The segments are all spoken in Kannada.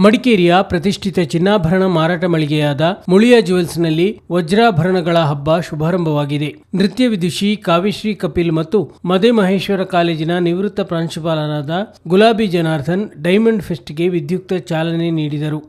ಮಡಿಕೇರಿಯ ಪ್ರತಿಷ್ಠಿತ ಚಿನ್ನಾಭರಣ ಮಾರಾಟ ಮಳಿಗೆಯಾದ ಮುಳಿಯ ಜುವೆಲ್ಸ್ನಲ್ಲಿ ವಜ್ರಾಭರಣಗಳ ಹಬ್ಬ ಶುಭಾರಂಭವಾಗಿದೆ. ನೃತ್ಯ ವಿದುಷಿ ಕಾವಿಶ್ರೀ ಕಪಿಲ್ ಮತ್ತು ಮದೆ ಮಹೇಶ್ವರ ಕಾಲೇಜಿನ ನಿವೃತ್ತ ಪ್ರಾಂಶುಪಾಲರಾದ ಗುಲಾಬಿ ಜನಾರ್ದನ್ ಡೈಮಂಡ್ ಫೆಸ್ಟ್ಗೆ ವಿದ್ಯುಕ್ತ ಚಾಲನೆ ನೀಡಿದರು.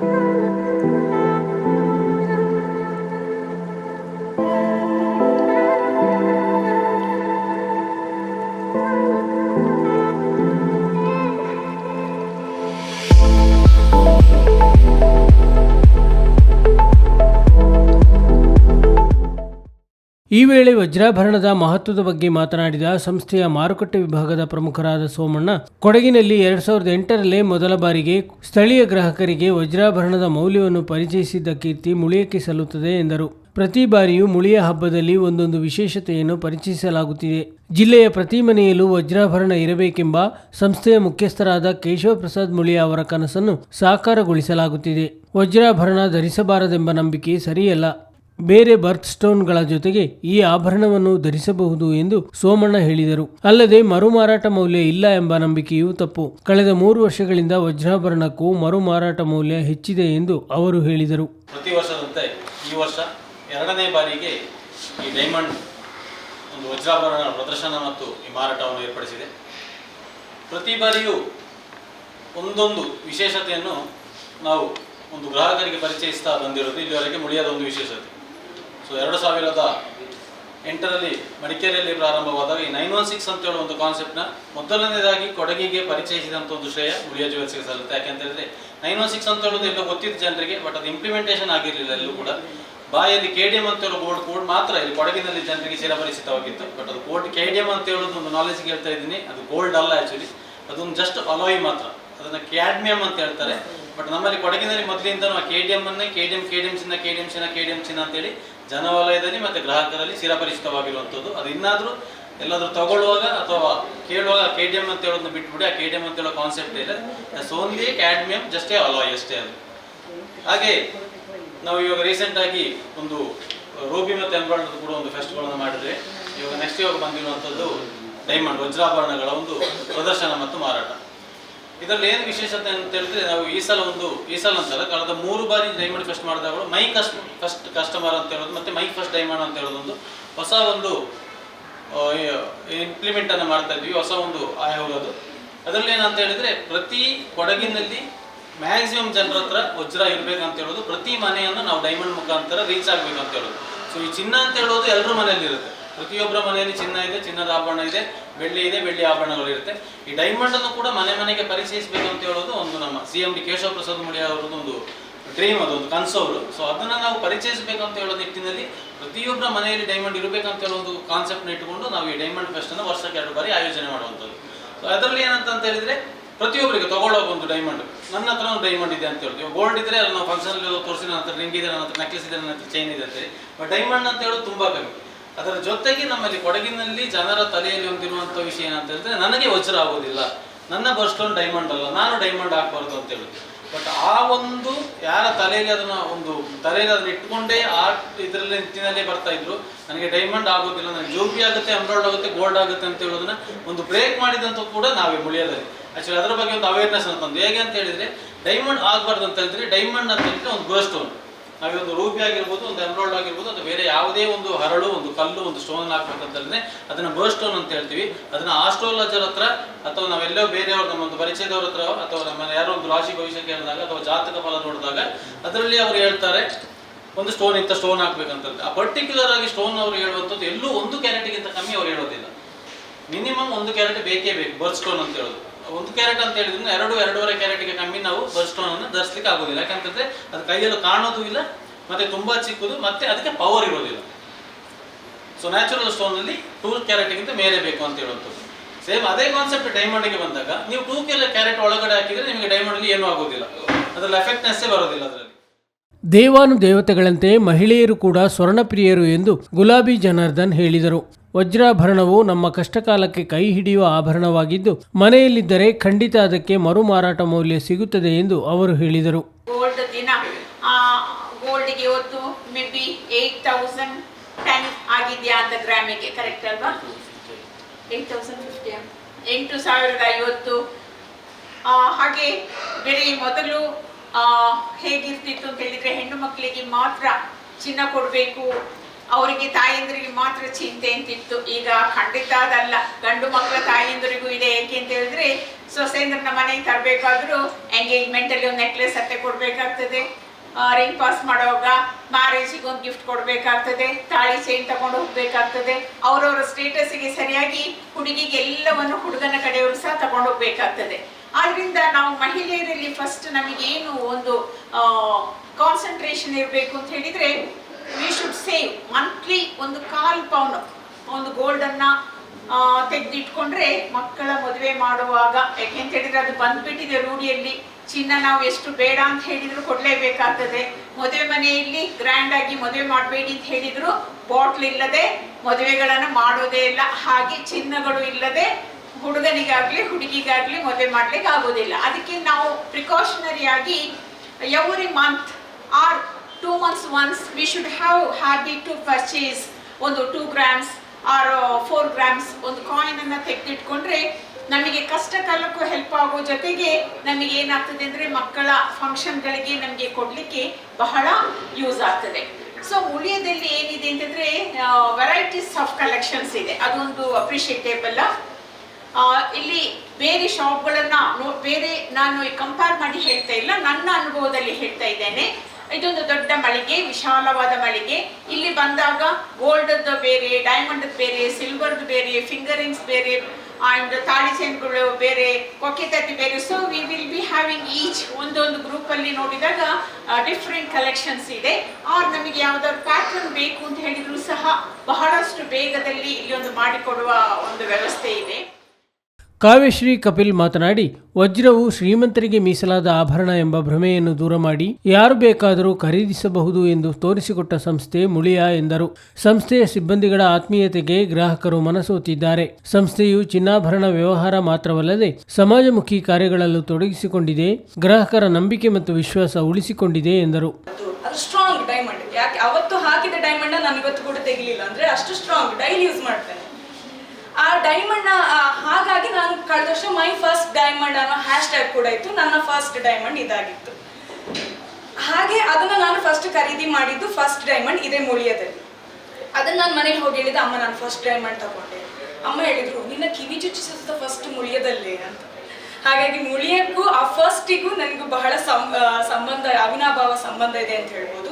Thank you. ಈ ವೇಳೆ ವಜ್ರಾಭರಣದ ಮಹತ್ವದ ಬಗ್ಗೆ ಮಾತನಾಡಿದ ಸಂಸ್ಥೆಯ ಮಾರುಕಟ್ಟೆ ವಿಭಾಗದ ಪ್ರಮುಖರಾದ ಸೋಮಣ್ಣ, ಕೊಡಗಿನಲ್ಲಿ ಎರಡ್ ಸಾವಿರದ ಎಂಟರಲ್ಲೇ ಮೊದಲ ಬಾರಿಗೆ ಸ್ಥಳೀಯ ಗ್ರಾಹಕರಿಗೆ ವಜ್ರಾಭರಣದ ಮೌಲ್ಯವನ್ನು ಪರಿಚಯಿಸಿದ್ದ ಕೀರ್ತಿ ಮುಳಿಯಕ್ಕೆ ಸಲ್ಲುತ್ತದೆ ಎಂದರು. ಪ್ರತಿ ಬಾರಿಯೂ ಮುಳಿಯ ಹಬ್ಬದಲ್ಲಿ ಒಂದೊಂದು ವಿಶೇಷತೆಯನ್ನು ಪರಿಚಯಿಸಲಾಗುತ್ತಿದೆ. ಜಿಲ್ಲೆಯ ಪ್ರತಿ ಮನೆಯಲ್ಲೂ ವಜ್ರಾಭರಣ ಇರಬೇಕೆಂಬ ಸಂಸ್ಥೆಯ ಮುಖ್ಯಸ್ಥರಾದ ಕೇಶವ ಪ್ರಸಾದ್ ಮುಳಿಯ ಅವರ ಕನಸನ್ನು ಸಾಕಾರಗೊಳಿಸಲಾಗುತ್ತಿದೆ. ವಜ್ರಾಭರಣ ಧರಿಸಬಾರದೆಂಬ ನಂಬಿಕೆ ಸರಿಯಲ್ಲ. ಬೇರೆ ಬರ್ತ್ ಸ್ಟೋನ್ಗಳ ಜೊತೆಗೆ ಈ ಆಭರಣವನ್ನು ಧರಿಸಬಹುದು ಎಂದು ಸೋಮಣ್ಣ ಹೇಳಿದರು. ಅಲ್ಲದೆ ಮರುಮಾರಾಟ ಮೌಲ್ಯ ಇಲ್ಲ ಎಂಬ ನಂಬಿಕೆಯೂ ತಪ್ಪು. ಕಳೆದ ಮೂರು ವರ್ಷಗಳಿಂದ ವಜ್ರಾಭರಣಕ್ಕೂ ಮರು ಮಾರಾಟ ಮೌಲ್ಯ ಹೆಚ್ಚಿದೆ ಎಂದು ಅವರು ಹೇಳಿದರು. ಪ್ರತಿ ವರ್ಷದಂತೆ ಈ ವರ್ಷ ಎರಡನೇ ಬಾರಿಗೆ ಈ ಡೈಮಂಡ್ ಒಂದು ವಜ್ರಾಭರಣ ಪ್ರದರ್ಶನ ಮತ್ತು ಈ ಮಾರಾಟವನ್ನು ಏರ್ಪಡಿಸಿದೆ. ಪ್ರತಿ ಬಾರಿಯೂ ಒಂದೊಂದು ವಿಶೇಷತೆಯನ್ನು ನಾವು ಒಂದು ಗ್ರಾಹಕರಿಗೆ ಪರಿಚಯಿಸ್ತಾ ಬಂದಿರೋದು ಇಲ್ಲಿವರೆಗೆ ಮುಳಿಯಾದ ಒಂದು ವಿಶೇಷತೆ. ಸೊ ಎರಡು ಸಾವಿರದ ಎಂಟರಲ್ಲಿ ಮಡಿಕೇರಿಯಲ್ಲಿ ಪ್ರಾರಂಭವಾದಾಗ ಈ ನೈನ್ ಒನ್ ಸಿಕ್ಸ್ ಅಂತ ಹೇಳುವ ಒಂದು ಕಾನ್ಸೆಪ್ಟ್ನ ಮೊದಲನೇದಾಗಿ ಕೊಡಗಿಗೆ ಪರಿಚಯಿಸಿದಂಥ ಒಂದು ಶ್ರೇಯ ಉಳಿಯ ಜುವೆಲ್ಸ್ಗೆ ಸಲ್ಲುತ್ತೆ. ಯಾಕೆಂತ ಹೇಳಿದ್ರೆ ನೈನ್ ಒನ್ ಸಿಕ್ಸ್ ಅಂತ ಹೇಳೋದು ಎಲ್ಲ ಗೊತ್ತಿದ್ದ ಜನರಿಗೆ ಬಟ್ ಅದು ಇಂಪ್ಲಿಮೆಂಟೇಷನ್ ಆಗಿರಲಿಲ್ಲ ಎಲ್ಲೂ ಕೂಡ. ಬಾಯಲ್ಲಿ ಕೆ ಡಿ ಎಂ ಅಂತ ಹೇಳೋ ಬೋರ್ಡ್ ಕೋಡ್ ಮಾತ್ರ ಇಲ್ಲಿ ಕೊಡಗಿನಲ್ಲಿ ಜನರಿಗೆ ಚಿರಪರಿಚಿತವಾಗಿತ್ತು. ಬಟ್ ಅದು ಕೋರ್ಟ್ ಕೆ ಡಿ ಎಂ ಅಂತ ಹೇಳೋದು ಒಂದು ನಾಲೆಜ್ಗೆ ಹೇಳ್ತಾ ಇದ್ದೀನಿ. ಅದು ಗೋಲ್ಡ್ ಅಲ್ಲ ಆ್ಯಕ್ಚುಲಿ ಅದೊಂದು ಜಸ್ಟ್ ಅಲಾಯ್ ಮಾತ್ರ. ಅದನ್ನು ಕ್ಯಾಡ್ಮಿಯಂ ಅಂತ ಹೇಳ್ತಾರೆ. ಬಟ್ ನಮ್ಮಲ್ಲಿ ಕೊಡಗಿನಲ್ಲಿ ಮೊದಲಿಂದ ಕೆ ಡಿ ಎಂ ಅನ್ನೇ K D M K D M ಚಿನ್ನ ಕೆ ಡಿ ಎಂ ಚಿನ್ನ ಕೆ ಡಿ ಎಂ ಚಿನ್ನ ಅಂತೇಳಿ ಜನವಲಯದಲ್ಲಿ ಮತ್ತೆ ಗ್ರಾಹಕರಲ್ಲಿ ಚಿರಪರಿಚಿತವಾಗಿರುವಂಥದ್ದು ಅದು ಇನ್ನಾದರೂ ಎಲ್ಲಾದರೂ ತಗೊಳ್ಳುವಾಗ ಅಥವಾ ಕೇಳುವಾಗ ಕೆ ಡಿ ಎಂ ಅಂತ ಹೇಳೋದನ್ನ ಬಿಟ್ಬಿಡಿ. ಆ ಕೆ ಡಿ ಎಂ ಅಂತ ಹೇಳೋ ಕಾನ್ಸೆಪ್ಟ್ ಇಲ್ಲ. ಸೋನ್ಲಿ ಕ್ಯಾಡ್ಮಿಯಂ ಜಸ್ಟೇ ಅಲಾಯ್ ಅಷ್ಟೇ ಅದು. ಹಾಗೆ ನಾವು ಇವಾಗ ರೀಸೆಂಟ್ ಆಗಿ ಒಂದು ರೂಬಿ ಮತ್ತು ಎಂಬ್ರಾಯ್ಡ್ರಿ ಕೂಡ ಒಂದು ಫೆಸ್ಟ್ಗಳನ್ನು ಮಾಡಿದ್ರೆ, ಇವಾಗ ನೆಕ್ಸ್ಟ್ ಇವಾಗ ಬಂದಿರುವಂಥದ್ದು ಡೈಮಂಡ್ ವಜ್ರಾಭರಣಗಳ ಒಂದು ಪ್ರದರ್ಶನ ಮತ್ತು ಮಾರಾಟ. ಇದರಲ್ಲಿ ಏನು ವಿಶೇಷತೆ ಅಂತ ಹೇಳಿದ್ರೆ ನಾವು ಈ ಸಲ ಒಂದು, ಈ ಸಲ ಅಂತಲ್ಲ ಕಳೆದ ಮೂರು ಬಾರಿ ಡೈಮಂಡ್ ಫಸ್ಟ್ ಮಾಡಿದಾಗ ಮೈ ಕಸ್ಟ್ ಫಸ್ಟ್ ಕಸ್ಟಮರ್ ಅಂತ ಹೇಳೋದು, ಮತ್ತೆ ಮೈ ಫಸ್ಟ್ ಡೈಮಂಡ್ ಅಂತ ಹೇಳೋದೊಂದು ಹೊಸ ಒಂದು ಇಂಪ್ಲಿಮೆಂಟ್ ಅನ್ನು ಮಾಡ್ತಾ ಇದ್ವಿ, ಹೊಸ ಒಂದು ಆಯೋಗದು ಅದರಲ್ಲಿ ಏನಂತ ಹೇಳಿದ್ರೆ ಪ್ರತಿ ಕೊಡಗಿನಲ್ಲಿ ಮ್ಯಾಕ್ಸಿಮಮ್ ಜನರ ಹತ್ರ ವಜ್ರ ಅಂತ ಹೇಳೋದು, ಪ್ರತಿ ಮನೆಯನ್ನು ನಾವು ಡೈಮಂಡ್ ಮುಖಾಂತರ ರೀಚ್ ಆಗಬೇಕಂತ ಹೇಳೋದು. ಸೊ ಈ ಚಿನ್ನ ಅಂತ ಹೇಳೋದು ಎಲ್ಲರ ಮನೆಯಲ್ಲಿ ಇರುತ್ತೆ ಪ್ರತಿಯೊಬ್ಬರ ಮನೆಯಲ್ಲಿ ಚಿನ್ನ ಇದೆ, ಚಿನ್ನದ ಆಭರಣ ಇದೆ, ಬೆಳ್ಳಿ ಇದೆ, ಬೆಳ್ಳಿ ಆಭರಣಗಳು ಇರುತ್ತೆ. ಈ ಡೈಮಂಡ್ ಅನ್ನು ಕೂಡ ಮನೆ ಮನೆಗೆ ಪರಿಚಯಿಸಬೇಕು ಅಂತ ಹೇಳೋದು ಒಂದು ನಮ್ಮ C M D Keshava Prasad Mudi ಅವರದ್ದು ಒಂದು ಡ್ರೀಮ್ ಅದೊಂದು ಅವರು ಸೊ ಅದನ್ನ ನಾವು ಪರಿಚಯಿಸಬೇಕು ಅಂತ ಹೇಳೋ ನಿಟ್ಟಿನಲ್ಲಿ ಪ್ರತಿಯೊಬ್ಬರ ಮನೆಯಲ್ಲಿ ಡೈಮಂಡ್ ಇರಬೇಕಂತ ಹೇಳೋ ಒಂದು ಕಾನ್ಸೆಪ್ಟ್ನ ಇಟ್ಟುಕೊಂಡು ನಾವು ಈ ಡೈಮಂಡ್ ಫೆಸ್ಟ್ ಅನ್ನು ವರ್ಷಕ್ಕೆ ಎರಡು ಬಾರಿ ಆಯೋಜನೆ ಮಾಡುವಂಥದ್ದು. ಸೊ ಅದರಲ್ಲಿ ಏನಂತ ಹೇಳಿದ್ರೆ ಪ್ರತಿಯೊಬ್ಬರಿಗೆ ತಗೊಳ್ಳೋ ಒಂದು ಡೈಮಂಡ್ ನನ್ನ ಹತ್ರ ಒಂದು ಡೈಮಂಡ್ ಇದೆ ಅಂತ ಹೇಳ್ತೀವಿ ಗೋಲ್ಡ್ ಇದ್ರೆ ಅಲ್ಲಿ ನಾವು ಫಂಕ್ಷನ್ ತೋರಿಸಿ ನನ್ನ ಹತ್ರ ರಿಂಗ್ ಇದೆ, ನನ್ನ ಹತ್ರ ನೆಕ್ಲೆಸ್ ಇದೆ, ನನ್ನ ಹತ್ರ ಚೈನ್ ಇದೆ ಅಂತೇಳಿ ಬಟ್ ಡೈಮಂಡ್ ಅಂತ ಹೇಳೋದು ತುಂಬಾ ಕಮ್ಮಿ. ಅದರ ಜೊತೆಗೆ ನಮ್ಮಲ್ಲಿ ಕೊಡಗಿನಲ್ಲಿ ಜನರ ತಲೆಯಲ್ಲಿ ಹೊಂದಿರುವಂಥ ವಿಷಯ ಏನಂತ ಹೇಳಿದ್ರೆ ನನಗೆ ವಜ್ರ ಆಗೋದಿಲ್ಲ ನನ್ನ ಬರ್ಸ್ಟೋನ್ ಡೈಮಂಡ್ ಅಲ್ಲ. ನಾನು ಡೈಮಂಡ್ ಹಾಕ್ಬಾರ್ದು ಅಂತ ಹೇಳಿ ಬಟ್ ಆ ಒಂದು ಯಾರ ತಲೆಯಲ್ಲಿ ಅದನ್ನ ಒಂದು ತಲೆಯಲ್ಲಿ ಅದನ್ನ ಇಟ್ಕೊಂಡೇ ಆ ಇದರಲ್ಲಿ ನಿಟ್ಟಿನಲ್ಲೇ ಬರ್ತಾ ಇದ್ರು. ನನಗೆ ಡೈಮಂಡ್ ಆಗೋದಿಲ್ಲ. ನನಗೆ ಜೋಬಿ ಆಗುತ್ತೆ ಎಂಬ್ರಾಯ್ಡ್ ಆಗುತ್ತೆ ಗೋಲ್ಡ್ ಆಗುತ್ತೆ ಅಂತ ಹೇಳೋದನ್ನ ಒಂದು ಬ್ರೇಕ್ ಮಾಡಿದಂತ ಕೂಡ ನಾವೇ ಮುಳಿಯೋದಲ್ಲಿ. ಆಕ್ಚುಲಿ ಅದರ ಬಗ್ಗೆ ಒಂದು ಅವೇರ್ನೆಸ್ ಅಂತಂದು ಹೇಗೆ ಅಂತ ಹೇಳಿದ್ರೆ ಡೈಮಂಡ್ ಆಗಬಾರ್ದು ಅಂತ ಹೇಳಿದ್ರೆ ಡೈಮಂಡ್ ಅಂತ ಹೇಳಿದ್ರೆ ಒಂದು ಗೋಸ್ಟ್ ನಾವೇ ಒಂದು ರೂಬಿ ಆಗಿರ್ಬೋದು, ಒಂದು ಎಂಬ್ರಾಯ್ಡ್ ಆಗಿರ್ಬೋದು ಅಥವಾ ಬೇರೆ ಯಾವುದೇ ಒಂದು ಹರಳು, ಒಂದು ಕಲ್ಲು, ಒಂದು ಸ್ಟೋನ್ ಹಾಕ್ಬೇಕಂತ ಹೇಳಿದ್ರೆ ಅದನ್ನ ಬರ್ ಸ್ಟೋನ್ ಅಂತ ಹೇಳ್ತೀವಿ. ಅದನ್ನ ಆಸ್ಟ್ರೋಲಜರ್ ಹತ್ರ ಅಥವಾ ನಾವೆಲ್ಲೋ ಬೇರೆಯವ್ರ ನಮ್ಮ ಒಂದು ಪರಿಚಯದವ್ರ ಹತ್ರ ಅಥವಾ ನಮ್ಮ ಯಾರೋ ಒಂದು ರಾಶಿ ಭವಿಷ್ಯ ಕೇಳಿದಾಗ ಅಥವಾ ಜಾತಕ ಫಲ ನೋಡಿದಾಗ ಅದರಲ್ಲಿ ಅವರು ಹೇಳ್ತಾರೆ, ಒಂದು ಸ್ಟೋನ್ ಇಂಥ ಸ್ಟೋನ್ ಹಾಕ್ಬೇಕಂತಂದ್ರೆ ಆ ಪರ್ಟಿಕ್ಯುಲರ್ ಆಗಿ ಸ್ಟೋನ್ ಅವರು ಹೇಳುವಂಥದ್ದು ಎಲ್ಲೂ ಒಂದು ಕ್ಯಾರೆಟ್ಗಿಂತ ಕಮ್ಮಿ ಅವ್ರು ಹೇಳೋದಿಲ್ಲ. ಮಿನಿಮಮ್ ಒಂದು ಕ್ಯಾರೆಟ್ ಬೇಕೇ ಬೇಕು ಬರ್ತ್ ಸ್ಟೋನ್ ಅಂತ ಹೇಳೋದು. ಒಂದು ಕ್ಯಾರೆಟ್ ಅಂತ ಹೇಳಿದ್ರೆ ಎರಡು, ಎರಡೂವರೆ ಕ್ಯಾರೆಟ್ಗೆ ಕಮ್ಮಿ ನಾವು ಬಸ್ ಸ್ಟೋನ್ ಅನ್ನು ಧರಿಸ್ಲಿಕ್ಕೆ ಆಗೋದಿಲ್ಲ. ಯಾಕಂತಂದ್ರೆ ಅದು ಕೈಯಲ್ಲಿ ಕಾಣೋದು ಇಲ್ಲ, ಮತ್ತೆ ತುಂಬಾ ಚಿಕ್ಕದು, ಮತ್ತೆ ಅದಕ್ಕೆ ಪವರ್ ಇರೋದಿಲ್ಲ. ಸೊ ನ್ಯಾಚುರಲ್ ಸ್ಟೋನ್ ಅಲ್ಲಿ ಟೂ ಕ್ಯಾರೆಟ್ಗಿಂತ ಮೇಲೆ ಬೇಕು ಅಂತ ಹೇಳುವಂಥದ್ದು. ಸೇಮ್ ಅದೇ ಕಾನ್ಸೆಪ್ಟ್ ಡೈಮಂಡ್ಗೆ ಬಂದಾಗ, ನೀವು ಟೂ ಕೆಲ ಕ್ಯಾರೆಟ್ ಒಳಗಡೆ ಹಾಕಿದ್ರೆ ನಿಮಗೆ ಡೈಮಂಡ್ಗೆ ಏನೂ ಆಗೋದಿಲ್ಲ. ಅದರಲ್ಲಿ ಎಫೆಕ್ಟ್ನೆಸ್ಸೇ ಬರೋದಿಲ್ಲ ಅದರಲ್ಲಿ. ದೇವಾನು ದೇವತೆಗಳಂತೆ ಮಹಿಳೆಯರು ಕೂಡ ಸ್ವರ್ಣಪ್ರಿಯರು ಎಂದು ಗುಲಾಬಿ ಜನಾರ್ದನ್ ಹೇಳಿದರು. ವಜ್ರಾಭರಣವು ನಮ್ಮ ಕಷ್ಟಕಾಲಕ್ಕೆ ಕೈ ಹಿಡಿಯುವ ಆಭರಣವಾಗಿದ್ದು, ಮನೆಯಲ್ಲಿದ್ದರೆ ಖಂಡಿತ ಅದಕ್ಕೆ ಮರು ಮಾರಾಟ ಮೌಲ್ಯ ಸಿಗುತ್ತದೆ ಎಂದು ಅವರು ಹೇಳಿದರು. ಗೋಲ್ಡ್ ದಿನ ಗೋಲ್ಡ್ಗೆ ಇವತ್ತು may be eight thousand ten ಆಗಿದೆಯಾ ಅಂತ ಗ್ರಾಮಿಗೆ ಕರೆಕ್ಟ್ ಅಲ್ವಾ? ಏಯ್ಟ್ ತೌಸಂಡ್ ಫಿಫ್ಟಿ ಎಂಟು ಸಾವಿರದ ಐವತ್ತು. ಹಾಗೆ ಬೇರೆ ಮೊದಲು ಹೇಗಿರ್ತಿತ್ತು ಅಂತ ಹೇಳಿದ್ರೆ ಹೆಣ್ಣು ಮಕ್ಕಳಿಗೆ ಮಾತ್ರ ಚಿನ್ನ ಕೊಡಬೇಕು ಅವರಿಗೆ ತಾಯಂದಿರಿಗೆ ಮಾತ್ರ ಚಿಂತೆ ಅಂತಿತ್ತು. ಈಗ ಖಂಡಿತ ಅದಲ್ಲ ಗಂಡು ಮಕ್ಕಳ ತಾಯಂದಿರಿಗೂ ಇದೆ. ಏಕೆ ಅಂತ ಹೇಳಿದ್ರೆ ಸೊಸೆಂದ್ರನ ಮನೆಗೆ ತರಬೇಕಾದ್ರೂ ಎಂಗೇಜ್ಮೆಂಟ್ ಅಲ್ಲಿ ಒಂದು ನೆಕ್ಲೆಸ್ ಅತ್ತೆ ಕೊಡ್ಬೇಕಾಗ್ತದೆ. ರಿಂಗ್ ಪಾಸ್ ಮಾಡುವಾಗ ಮ್ಯಾರೇಜಿಗೆ ಒಂದು ಗಿಫ್ಟ್ ಕೊಡಬೇಕಾಗ್ತದೆ. ತಾಳಿ ಚೈನ್ ತಗೊಂಡು ಹೋಗ್ಬೇಕಾಗ್ತದೆ. ಅವರವರ ಸ್ಟೇಟಸ್ಗೆ ಸರಿಯಾಗಿ ಹುಡುಗಿಗೆ ಎಲ್ಲವನ್ನು ಹುಡುಗನ ಕಡೆಯವರು ಸಹ ತಗೊಂಡು ಹೋಗ್ಬೇಕಾಗ್ತದೆ. ಆದ್ರಿಂದ ನಾವು ಮಹಿಳೆಯರಲ್ಲಿ ಫಸ್ಟ್ ನಮಗೇನು ಒಂದು ಕಾನ್ಸಂಟ್ರೇಷನ್ ಇರಬೇಕು ಅಂತ ಹೇಳಿದ್ರೆ ವಿ ಶುಡ್ ಸೇವ್ ಮಂತ್ಲಿ ಒಂದು ಕಾಲ್ ಪೌಂಡ್ ಒಂದು ಗೋಲ್ಡನ್ನು ತೆಗೆದಿಟ್ಕೊಂಡ್ರೆ ಮಕ್ಕಳ ಮದುವೆ ಮಾಡುವಾಗ ಯಾಕೆಂತ ಹೇಳಿದ್ರೆ ಅದು ಬಂದ್ಬಿಟ್ಟಿದೆ ರೂಢಿಯಲ್ಲಿ. ಚಿನ್ನ ನಾವು ಎಷ್ಟು ಬೇಡ ಅಂತ ಹೇಳಿದ್ರು ಕೊಡಲೇಬೇಕಾಗ್ತದೆ. ಮದುವೆ ಮನೆಯಲ್ಲಿ ಗ್ರ್ಯಾಂಡ್ ಆಗಿ ಮದುವೆ ಮಾಡಬೇಡಿ ಅಂತ ಹೇಳಿದ್ರು ಬಾಟ್ಲ್ ಇಲ್ಲದೆ ಮದುವೆಗಳನ್ನು ಮಾಡೋದೇ ಇಲ್ಲ. ಹಾಗೆ ಚಿನ್ನಗಳು ಇಲ್ಲದೆ ಹುಡುಗನಿಗಾಗ್ಲಿ, ಹುಡುಗಿಗಾಗ್ಲಿ ಮದುವೆ ಮಾಡ್ಲಿಕ್ಕೆ ಆಗೋದಿಲ್ಲ. ಅದಕ್ಕೆ ನಾವು ಪ್ರಿಕಾಷನರಿ ಆಗಿ every month or two months once we should have habit to purchase ಒಂದು two grams or four grams ಒಂದು ಕಾಯಿನ್ ಅನ್ನ ತೆಗೆದಿಟ್ಕೊಂಡ್ರೆ ನಮಗೆ ಕಷ್ಟ ಕಾಲಕ್ಕೂ ಹೆಲ್ಪ್ ಆಗೋ ಜೊತೆಗೆ ನಮಗೆ ಏನಾಗ್ತದೆ ಅಂದರೆ ಮಕ್ಕಳ ಫಂಕ್ಷನ್ಗಳಿಗೆ ನಮಗೆ ಕೊಡಲಿಕ್ಕೆ ಬಹಳ ಯೂಸ್ ಆಗ್ತದೆ. ಸೊ ಉಳಿಯದಲ್ಲಿ ಏನಿದೆ ಅಂತಂದರೆ ವೆರೈಟೀಸ್ ಆಫ್ ಕಲೆಕ್ಷನ್ಸ್ ಇದೆ. ಅದೊಂದು ಅಪ್ರಿಷಿಯೇಟೇಬಲ್ ಇಲ್ಲಿ ಬೇರೆ ಶಾಪ್ಗಳನ್ನು ಬೇರೆ ನಾನು ಕಂಪೇರ್ ಮಾಡಿ ಹೇಳ್ತಾ ಇಲ್ಲ, ನನ್ನ ಅನುಭವದಲ್ಲಿ ಹೇಳ್ತಾ ಇದ್ದೇನೆ. ಇದೊಂದು ದೊಡ್ಡ ಮಳಿಗೆ, ವಿಶಾಲವಾದ ಮಳಿಗೆ. ಇಲ್ಲಿ ಬಂದಾಗ ಗೋಲ್ಡ್ ಬೇರೆ ಡೈಮಂಡ್ ಬೇರೆ ಸಿಲ್ವರ್ದು ಬೇರೆ ಫಿಂಗರಿಂಗ್ಸ್ ಬೇರೆ ಅಂಡ್ ತಾಳಿ ಚೈನ್ಗಳು ಬೇರೆ ಕೊಕ್ಕೆತತ್ತಿ ಬೇರೆ. So we will be having each ಒಂದೊಂದು ಗ್ರೂಪಲ್ಲಿ ನೋಡಿದಾಗ ಡಿಫ್ರೆಂಟ್ ಕಲೆಕ್ಷನ್ಸ್ ಇದೆ. ಆರ್ ನಮಗೆ ಯಾವ್ದಾದ್ರು ಪ್ಯಾಟರ್ನ್ ಬೇಕು ಅಂತ ಹೇಳಿದ್ರು ಸಹ, ಬಹಳಷ್ಟು ಬೇಗದಲ್ಲಿ ಇಲ್ಲಿ ಒಂದು ಮಾಡಿಕೊಡುವ ಒಂದು ವ್ಯವಸ್ಥೆ ಕಾವ್ಯಶ್ರೀ ಕಪಿಲ್ ಮಾತನಾಡಿ, ವಜ್ರವು ಶ್ರೀಮಂತರಿಗೆ ಮೀಸಲಾದ ಆಭರಣ ಎಂಬ ಭ್ರಮೆಯನ್ನು ದೂರ ಮಾಡಿ, ಯಾರು ಬೇಕಾದರೂ ಖರೀದಿಸಬಹುದು ಎಂದು ತೋರಿಸಿಕೊಟ್ಟ ಸಂಸ್ಥೆ ಮುಳಿಯ ಎಂದರು. ಸಂಸ್ಥೆಯ ಸಿಬ್ಬಂದಿಗಳ ಆತ್ಮೀಯತೆಗೆ ಗ್ರಾಹಕರು ಮನಸೋತಿದ್ದಾರೆ. ಸಂಸ್ಥೆಯು ಚಿನ್ನಾಭರಣ ವ್ಯವಹಾರ ಮಾತ್ರವಲ್ಲದೆ ಸಮಾಜಮುಖಿ ಕಾರ್ಯಗಳಲ್ಲೂ ತೊಡಗಿಸಿಕೊಂಡಿದೆ, ಗ್ರಾಹಕರ ನಂಬಿಕೆ ಮತ್ತು ವಿಶ್ವಾಸ ಉಳಿಸಿಕೊಂಡಿದೆ ಎಂದರು. ಸ್ಟ್ರಾಂಗ್ ಡೈಮಂಡ್ ಯಾಕೆ? ಅವತ್ತು ಹಾಕಿದ ಡೈಮಂಡ್ ನಾನು ಇವತ್ತು ಕೂಡ ತೆಗಿಲಿಲ್ಲ. ಅಂದ್ರೆ ಅಷ್ಟು ಸ್ಟ್ರಾಂಗ್ ಡೈಲಿ ಯೂಸ್ ಮಾಡ್ತೇನೆ. ಆ ಡೈಮಂಡ್ ಹಾಗಾಗಿ ನಾನು ಕಳೆದ ವರ್ಷ ಮೈ ಫಸ್ಟ್ ಡೈಮಂಡ್ ಅನ್ನೋ ಹ್ಯಾಶ್ ಟ್ಯಾಗ್ ಕೂಡ ಇತ್ತು. ನನ್ನ ಫಸ್ಟ್ ಡೈಮಂಡ್ ಇದಾಗಿತ್ತು. ಹಾಗೆ ಅದನ್ನ ನಾನು ಫಸ್ಟ್ ಖರೀದಿ ಮಾಡಿದ್ದು ಫಸ್ಟ್ ಡೈಮಂಡ್ ಇದೇ ಮುಳಿಯದಲ್ಲಿ ಅದನ್ನ ನಾನು ಮನೇಲಿ ಹೋಗಿ ಹೇಳಿದ, ಅಮ್ಮ, ನಾನು ಫಸ್ಟ್ ಡೈಮಂಡ್ ತಗೊಂಡೆ. ಅಮ್ಮ ಹೇಳಿದ್ರು, ನಿನ್ನ ಕಿವಿ ಚುಚ್ಚಿಸಿದ ಫಸ್ಟ್ ಮುಳಿಯದಲ್ಲೇ ಅಂತ. ಹಾಗಾಗಿ ಮುಳಿಯಕ್ಕೂ ಆ ಫಸ್ಟಿಗೂ ನನಗೂ ಬಹಳ ಸಂಬಂಧ, ಅವಿನಾಭಾವ ಸಂಬಂಧ ಇದೆ ಅಂತ ಹೇಳ್ಬೋದು.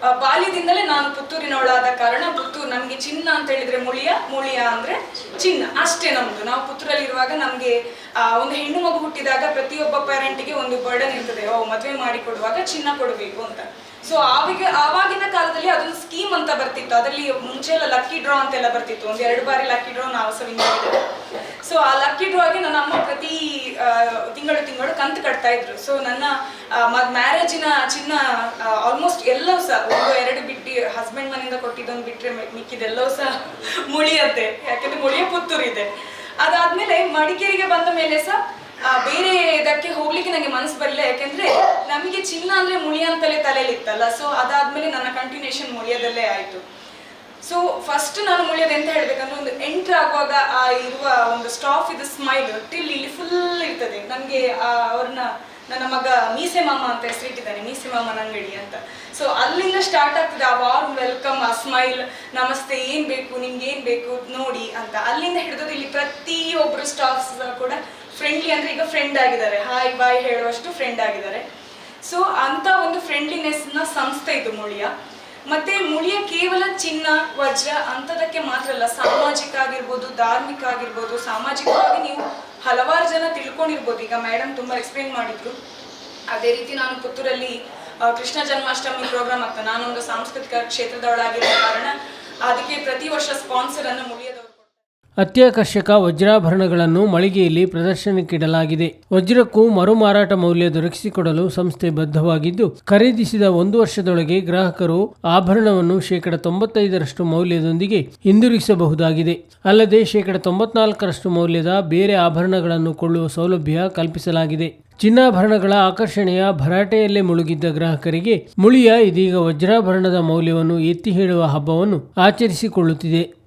ಬಾಲ್ಯದಿಂದಲೇ ನಾನು ಪುತ್ತೂರಿನವಳಾದ ಕಾರಣ ಪುತ್ತೂರು ನಮಗೆ ಚಿನ್ನ ಅಂತ ಹೇಳಿದ್ರೆ ಮುಳಿಯ ಮುಳಿಯ ಅಂದ್ರೆ ಚಿನ್ನ. ಅಷ್ಟೇ ನಮ್ದು. ನಾವು ಪುತ್ತೂರಲ್ಲಿರುವಾಗ ನಮಗೆ ಒಂದು ಹೆಣ್ಣು ಮಗು ಹುಟ್ಟಿದಾಗ ಪ್ರತಿಯೊಬ್ಬ ಪೇರೆಂಟ್ಗೆ ಒಂದು ಬರ್ಡನ್ ಇರ್ತದೆ. ಓ, ಮದುವೆ ಮಾಡಿ ಕೊಡುವಾಗ ಚಿನ್ನ ಕೊಡಬೇಕು ಅಂತ. ಸೊ ಆವಾಗ, ಆವಾಗಿನ ಕಾಲದಲ್ಲಿ ಅದೊಂದು ಸ್ಕೀಮ್ ಅಂತ ಬರ್ತಿತ್ತು. ಅದರಲ್ಲಿ ಮುಂಚೆ ಎಲ್ಲ ಲಕ್ಕಿ ಡ್ರಾ ಅಂತೆಲ್ಲ ಬರ್ತಿತ್ತು. ಒಂದು ಎರಡು ಬಾರಿ ಲಕ್ಕಿ ಡ್ರಾ ನಾವು ಸಹ ಸೊ ಆ ಲಕ್ಕಿ ಡ್ರಾಗೆ ನನ್ನ ಅಮ್ಮ ಪ್ರತಿ ತಿಂಗಳು ತಿಂಗಳು ಕಂತು ಕಟ್ತಾ ಇದ್ರು. ಸೊ ನನ್ನ ಮ್ಯಾರೇಜಿನ ಚಿನ್ನ ಆಲ್ಮೋಸ್ಟ್ ಎಲ್ಲವೂ ಸಹ, ಒಂದು, ಎರಡು ಬಿಟ್ಟು ಹಸ್ಬೆಂಡ್ ಮನೆಯಿಂದ ಕೊಟ್ಟಿದ್ದೊಂದು ಬಿಟ್ಟರೆ ಮಿಕ್ಕಿದೆಲ್ಲವೂ ಸಹ ಮುಳಿಯತ್ತೆ. ಯಾಕಂದ್ರೆ ಮುಳಿಯ ಪುತ್ತೂರು ಇದೆ ಅದಾದ್ಮೇಲೆ ಮಡಿಕೇರಿಗೆ ಬಂದ ಮೇಲೆ ಸಹ ಬೇರೆ ಇದಕ್ಕೆ ಹೋಗ್ಲಿಕ್ಕೆ ನನಗೆ ಮನಸ್ಸು ಬರಲಿಲ್ಲ. ಯಾಕೆಂದ್ರೆ ನಮಗೆ ಚಿನ್ನ ಅಂದ್ರೆ ಮುಳಿ ಅಂತಲೇ ತಲೆಯಲ್ಲಿ ಇತ್ತಲ್ಲ ಸೊ ಅದಾದ್ಮೇಲೆ ನನ್ನ ಕಂಟಿನ್ಯೂಷನ್ ಮುಳಿಯದಲ್ಲೇ ಆಯ್ತು. ಸೊ ಫಸ್ಟ್ ನಾನು ಮುಳಿಯೋದು ಎಂತ ಹೇಳ್ಬೇಕಂದ್ರೆ ಒಂದು ಎಂಟರ್ ಆಗುವಾಗ ಆ ಇರುವ ಒಂದು ಸ್ಟಾಫ್ ಇದು ಸ್ಮೈಲ್ ಟಿಲ್ ಇಲ್ಲಿ ಫುಲ್ ಇರ್ತದೆ. ನನಗೆ ಅವ್ರನ್ನ, ನನ್ನ ಮಗ ಮೀಸೆ ಮಾಮ ಅಂತ ಹೆಸರಿಟ್ಟಿದ್ದಾನೆ. ಮೀಸೆ ಮಾಮನ ಅಂಗಡಿ ಅಂತ. ಸೊ ಅಲ್ಲಿಂದ ಸ್ಟಾರ್ಟ್ ಆಗ್ತದೆ ಆ ವಾರ್ಮ್ ವೆಲ್ಕಮ್ ಆ ಸ್ಮೈಲ್ ನಮಸ್ತೆ, ಏನ್ ಬೇಕು, ನಿಮ್ಗೆ ಏನ್ ಬೇಕು, ನೋಡಿ ಅಂತ. ಅಲ್ಲಿಂದ ಹಿಡಿದು ಇಲ್ಲಿ ಪ್ರತಿಯೊಬ್ಬರು ಸ್ಟಾಫ್ಸ್ ಕೂಡ ಫ್ರೆಂಡ್ಲಿ ಅಂದ್ರೆ ಈಗ ಫ್ರೆಂಡ್ ಆಗಿದ್ದಾರೆ. ಹಾಯ್ ಬಾಯ್ ಹೇಳುವಷ್ಟು ಫ್ರೆಂಡ್ ಆಗಿದ್ದಾರೆ. ಸೊ ಅಂತ ಒಂದು ಫ್ರೆಂಡ್ಲಿನೆಸ್ನ ಸಂಸ್ಥೆ ಇದು ಮುಳಿಯ. ಮತ್ತೆ ಮುಳಿಯ ಕೇವಲ ಚಿನ್ನ, ವಜ್ರ ಅಂಥದಕ್ಕೆ ಮಾತ್ರ ಅಲ್ಲ, ಸಾಮಾಜಿಕ ಆಗಿರ್ಬೋದು, ಧಾರ್ಮಿಕ ಆಗಿರ್ಬೋದು, ಸಾಮಾಜಿಕವಾಗಿ ನೀವು ಹಲವಾರು ಜನ ತಿಳ್ಕೊಂಡಿರ್ಬೋದು. ಈಗ ಮೇಡಮ್ ತುಂಬಾ ಎಕ್ಸ್ಪ್ಲೇನ್ ಮಾಡಿದ್ರು. ಅದೇ ರೀತಿ ನಾನು ಪುತ್ತೂರಲ್ಲಿ ಕೃಷ್ಣ ಜನ್ಮಾಷ್ಟಮಿ ಪ್ರೋಗ್ರಾಮ್ ಆಗ್ತಾ, ನಾನೊಂದು ಸಾಂಸ್ಕೃತಿಕ ಕ್ಷೇತ್ರದವಳಾಗಿರೋ ಕಾರಣ, ಅದಕ್ಕೆ ಪ್ರತಿ ವರ್ಷ ಸ್ಪಾನ್ಸರ್ ಅನ್ನು ಮುಳಿಯದವರು ಅತ್ಯಾಕರ್ಷಕ ವಜ್ರಾಭರಣಗಳನ್ನು ಮಳಿಗೆಯಲ್ಲಿ ಪ್ರದರ್ಶನಕ್ಕಿಡಲಾಗಿದೆ. ವಜ್ರಕ್ಕೂ ಮರುಮಾರಾಟ ಮೌಲ್ಯ ದೊರಕಿಸಿಕೊಡಲು ಸಂಸ್ಥೆ ಬದ್ಧವಾಗಿದ್ದು, ಖರೀದಿಸಿದ ಒಂದು ವರ್ಷದೊಳಗೆ ಗ್ರಾಹಕರು ಆಭರಣವನ್ನು ಶೇಕಡ ತೊಂಬತ್ತೈದರಷ್ಟು ಮೌಲ್ಯದೊಂದಿಗೆ ಹಿಂದಿರುಗಿಸಬಹುದಾಗಿದೆ. ಅಲ್ಲದೆ, ಶೇಕಡ ತೊಂಬತ್ನಾಲ್ಕರಷ್ಟು ಮೌಲ್ಯದ ಬೇರೆ ಆಭರಣಗಳನ್ನು ಕೊಳ್ಳುವ ಸೌಲಭ್ಯ ಕಲ್ಪಿಸಲಾಗಿದೆ. ಚಿನ್ನಾಭರಣಗಳ ಆಕರ್ಷಣೆಯ ಭರಾಟೆಯಲ್ಲೇ ಮುಳುಗಿದ್ದ ಗ್ರಾಹಕರಿಗೆ ಮುಳಿಯ ಇದೀಗ ವಜ್ರಾಭರಣದ ಮೌಲ್ಯವನ್ನು ಎತ್ತಿ ಹೇಳುವ ಹಬ್ಬವನ್ನು ಆಚರಿಸಿಕೊಳ್ಳುತ್ತಿದೆ.